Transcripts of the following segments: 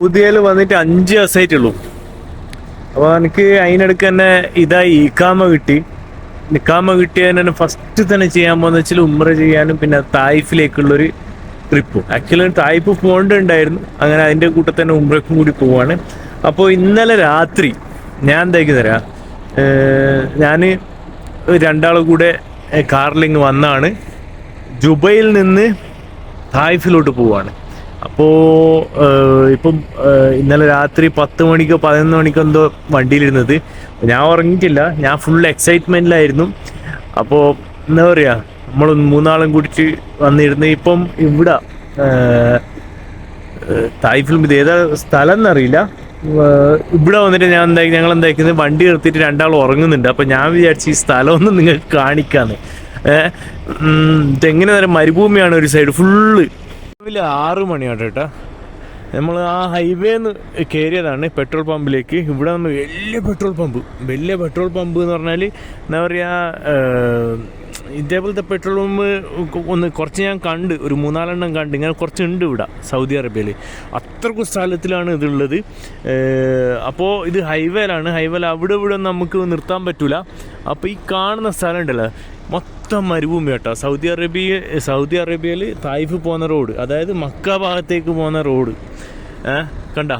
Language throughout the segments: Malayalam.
പുതിയൽ വന്നിട്ട് അഞ്ച് ദിവസമായിട്ടുള്ളൂ അപ്പോൾ എനിക്ക് അതിനിടയ്ക്ക് തന്നെ ഇതായി ഇക്കാമ കിട്ടി. നിക്കാമ കിട്ടിയതിന് തന്നെ ഫസ്റ്റ് തന്നെ ചെയ്യാൻ പോകുന്ന വെച്ചാൽ ഉമ്ര ചെയ്യാനും പിന്നെ തായിഫിലേക്കുള്ളൊരു ട്രിപ്പ് ആക്ച്വലി തായിഫ് പോകേണ്ടതുണ്ടായിരുന്നു അങ്ങനെ അതിന്റെ കൂട്ടത്തിൽ തന്നെ ഉമ്രക്കും കൂടി പോവാണ്. അപ്പോൾ ഇന്നലെ രാത്രി ഞാൻ എന്താക്കി തരാ ഞാൻ രണ്ടാളും കൂടെ കാറിലിങ് വന്നാണ്. ജുബൈയിൽ നിന്ന് തായിഫിലോട്ട് പോവാണ്. അപ്പോൾ ഇപ്പം ഇന്നലെ രാത്രി പത്ത് മണിക്കോ പതിനൊന്ന് മണിക്കോ എന്തോ വണ്ടിയിലിരുന്നത്. ഞാൻ ഉറങ്ങിയിട്ടില്ല. ഞാൻ ഫുൾ എക്സൈറ്റ്മെന്റിലായിരുന്നു അപ്പോ എന്താ പറയുക നമ്മൾ മൂന്നാളും കുടിച്ച് വന്നിരുന്ന് ഇപ്പം ഇവിടെ തായ് ഫിലിം ഇത് ഏതാ സ്ഥലം എന്നറിയില്ല ഇവിടെ വന്നിട്ട് ഞാൻ എന്താ ഞങ്ങൾ എന്താക്കുന്നത് വണ്ടി നിർത്തിയിട്ട് രണ്ടാൾ ഉറങ്ങുന്നുണ്ട്. അപ്പം ഞാൻ വിചാരിച്ചു ഈ സ്ഥലമൊന്നും നിങ്ങൾക്ക് കാണിക്കാന്ന്. ഇതെങ്ങനെ നേരം മരുഭൂമിയാണ് ഒരു സൈഡ് ഫുള്ള് രാവിലെ ആറ് മണിയാണ് കേട്ടോ. നമ്മൾ ആ ഹൈവേന്ന് കയറിയതാണ് പെട്രോൾ പമ്പിലേക്ക്. ഇവിടെ നിന്ന് വലിയ പെട്രോൾ പമ്പ്. വലിയ പെട്രോൾ പമ്പ് എന്ന് പറഞ്ഞാൽ എന്താ പറയുക ഇതേപോലത്തെ പെട്രോൾ പമ്പ് ഒന്ന് കുറച്ച് ഞാൻ കണ്ട് ഒരു മൂന്നാലെണ്ണം കണ്ട് ഇങ്ങനെ കുറച്ചുണ്ട് ഇവിടെ സൗദി അറേബ്യയിൽ അത്രക്കും സ്ഥലത്തിലാണ് ഇതുള്ളത്. അപ്പോൾ ഇത് ഹൈവേയിലാണ് ഹൈവേയിൽ അവിടെ ഇവിടെ നമുക്ക് നിർത്താൻ പറ്റൂല. അപ്പോൾ ഈ കാണുന്ന സ്ഥലം ഉണ്ടല്ലോ മൊത്തം മരുഭൂമി കേട്ടോ. സൗദി അറേബ്യ സൗദി അറേബ്യയിൽ തായിഫ് പോകുന്ന റോഡ് അതായത് മക്ക ഭാഗത്തേക്ക് പോകുന്ന റോഡ്. കണ്ട?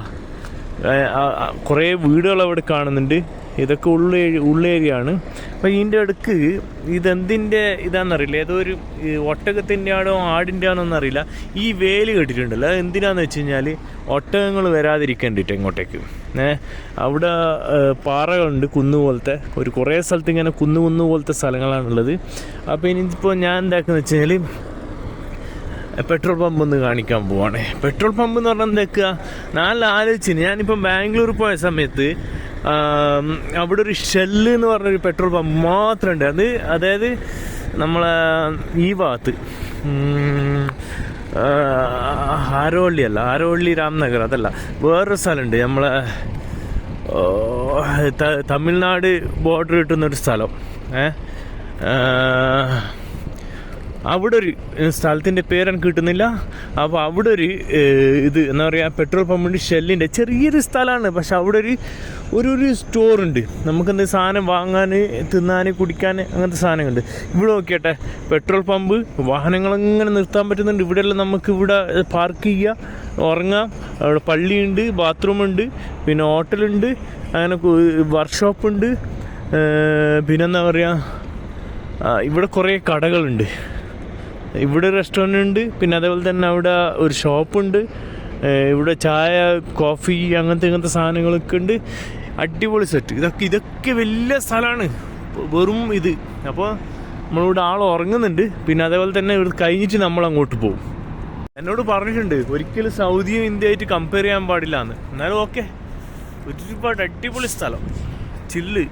കുറേ വീടുകൾ അവിടെ കാണുന്നുണ്ട്. ഇതൊക്കെ ഉള്ളേ ഉള്ളേരിയാണ് അപ്പോൾ ഇതിന്റെ അടുക്ക് ഇതെന്തിന്റെ ഇതാണെന്നറിയില്ല ഏതോ ഒരു ഒട്ടകത്തിന്റെ ആണോ ആടിന്റെ ആണോ എന്നറിയില്ല. ഈ വേൽ കെട്ടിട്ടുണ്ടല്ലോ. അത് എന്തിനാന്ന് വെച്ച് കഴിഞ്ഞാൽ ഒട്ടകങ്ങൾ വരാതിരിക്കേണ്ടിട്ട് ഇങ്ങോട്ടേക്ക്. ഏ അവിടെ പാറകളുണ്ട് കുന്ന് പോലത്തെ ഒരു കുറേ സ്ഥലത്ത് ഇങ്ങനെ കുന്നു കുന്നു പോലത്തെ സ്ഥലങ്ങളാണുള്ളത്. അപ്പോൾ ഇനിയിപ്പോൾ ഞാൻ എന്താക്കുന്നത് വെച്ച് കഴിഞ്ഞാൽ പെട്രോൾ പമ്പ് ഒന്ന് കാണിക്കാൻ പോവാണ്. പെട്രോൾ പമ്പ് എന്ന് പറഞ്ഞാൽ എന്താക്കുക നല്ല ആലോചിച്ചിന്. ഞാനിപ്പം ബാംഗ്ലൂർ പോയ സമയത്ത് അവിടെ ഒരു ഷെല്ല് എന്ന് പറഞ്ഞൊരു പെട്രോൾ പമ്പ് മാത്രമുണ്ട് അത് അതായത് നമ്മളെ ഈ ഭാഗത്ത്. ആരോള്ളി അല്ല ആരോള്ളി രാംനഗർ അതല്ല. വേറൊരു സ്ഥലമുണ്ട് നമ്മളെ തമിഴ്നാട് ബോർഡർ കിട്ടുന്ന ഒരു സ്ഥലം ഏഹ് അവിടെ ഒരു സ്ഥലത്തിന്റെ പേരാണ് കിട്ടുന്നില്ല. അപ്പോൾ അവിടെ ഒരു ഇത് എന്താ പറയുക പെട്രോൾ പമ്പിന്റെ ഷെല്ലിന്റെ ചെറിയൊരു സ്ഥലമാണ് പക്ഷെ അവിടെ ഒരു ഒരു ഒരു സ്റ്റോർ ഉണ്ട് നമുക്കെന്ത് സാധനം വാങ്ങാൻ തിന്നാൻ കുടിക്കാൻ അങ്ങനത്തെ സാധനങ്ങളുണ്ട്. ഇവിടെ നോക്കിയട്ടെ പെട്രോൾ പമ്പ് വാഹനങ്ങളിങ്ങനെ നിർത്താൻ പറ്റുന്നുണ്ട്. ഇവിടെയെല്ലാം നമുക്ക് ഇവിടെ പാർക്ക് ചെയ്യുക ഉറങ്ങാം. അവിടെ പള്ളിയുണ്ട് ബാത്റൂമുണ്ട് പിന്നെ ഹോട്ടലുണ്ട് അങ്ങനെ വർക്ക്ഷോപ്പുണ്ട്. പിന്നെന്താ പറയുക ഇവിടെ കുറേ കടകളുണ്ട്. ഇവിടെ റെസ്റ്റോറന്റ് ഉണ്ട് പിന്നെ അതേപോലെ തന്നെ അവിടെ ഒരു ഷോപ്പുണ്ട് ഇവിടെ ചായ കോഫി അങ്ങനത്തെ ഇങ്ങനത്തെ സാധനങ്ങളൊക്കെ ഉണ്ട്. അടിപൊളി സെറ്റ് ഇതൊക്കെ ഇതൊക്കെ വലിയ സ്ഥലമാണ് വെറും ഇത്. അപ്പോൾ നമ്മളിവിടെ ആൾ ഉറങ്ങുന്നുണ്ട്. പിന്നെ അതേപോലെ തന്നെ ഇവിടെ കഴിഞ്ഞിട്ട് നമ്മൾ അങ്ങോട്ട് പോകും. എന്നോട് പറഞ്ഞിട്ടുണ്ട് ഒരിക്കലും സൗദിയും ഇന്ത്യയായിട്ട് കമ്പയർ ചെയ്യാൻ പാടില്ല എന്ന് എന്നാലും ഓക്കെ ഒരുപാട് അടിപൊളി സ്ഥലം. ചില്ല്